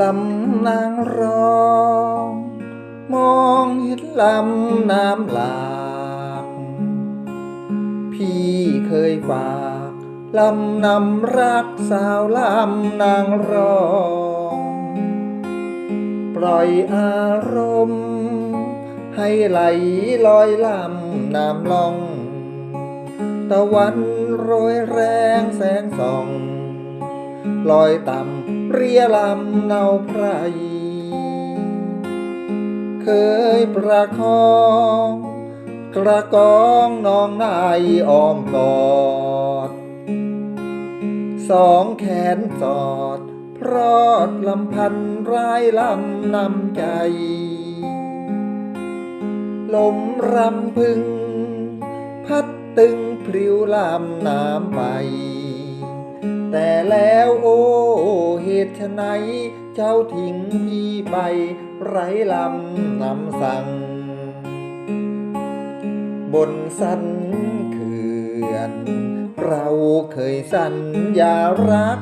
ลำนางรอง มองเห็นลำน้ำหลากพี่เคยฝากลำนำรักสาวลำนางรอง ปล่อยอารมณ์ ให้ไหลลอยลำน้ำลอง ตะวันโรยแรงแสงส่อง ลอยต่ำเรียลำเนาไพร เคยประคอง กระกองน้องนายอ้อมกอด สองแขนสอด พรอดลำพันร้ายลำนำใจลมรำพึง พัดตึงพริ้วลำน้ำไป แต่แล้วโอ้เหตุไฉนเจ้าทิ้งพี่ไป ไร้ลำนำสั่ง บนสันเขื่อน เราเคยสัญญารัก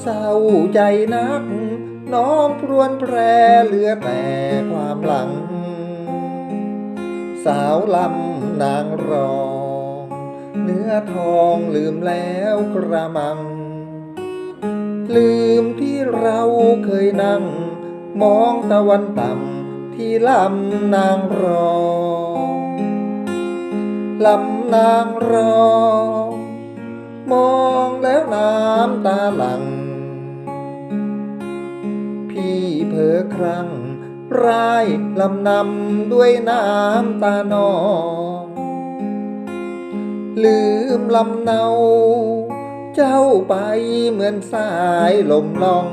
เศร้าใจนัก น้องพรวนแพรเหลือแต่ความหลัง สาวลำนางรองเนื้อ ทองลืมแล้วกระมัง ลืมที่เราเคยนั่ง มองตะวันต่ำที่ลำนางรองลำนางรองมองแล้วน้ำตาหลัง พี่เพอครั้งร้ายลำนำด้วยน้ำตานอง ลืมลำเนา เจ้าไปเหมือนสายลมล่อง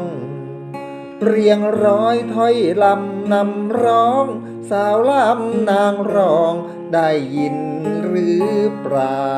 เรียงร้อยถ้อยลำนำร้อง สาวลำนางร้องได้ยินหรือเปล่า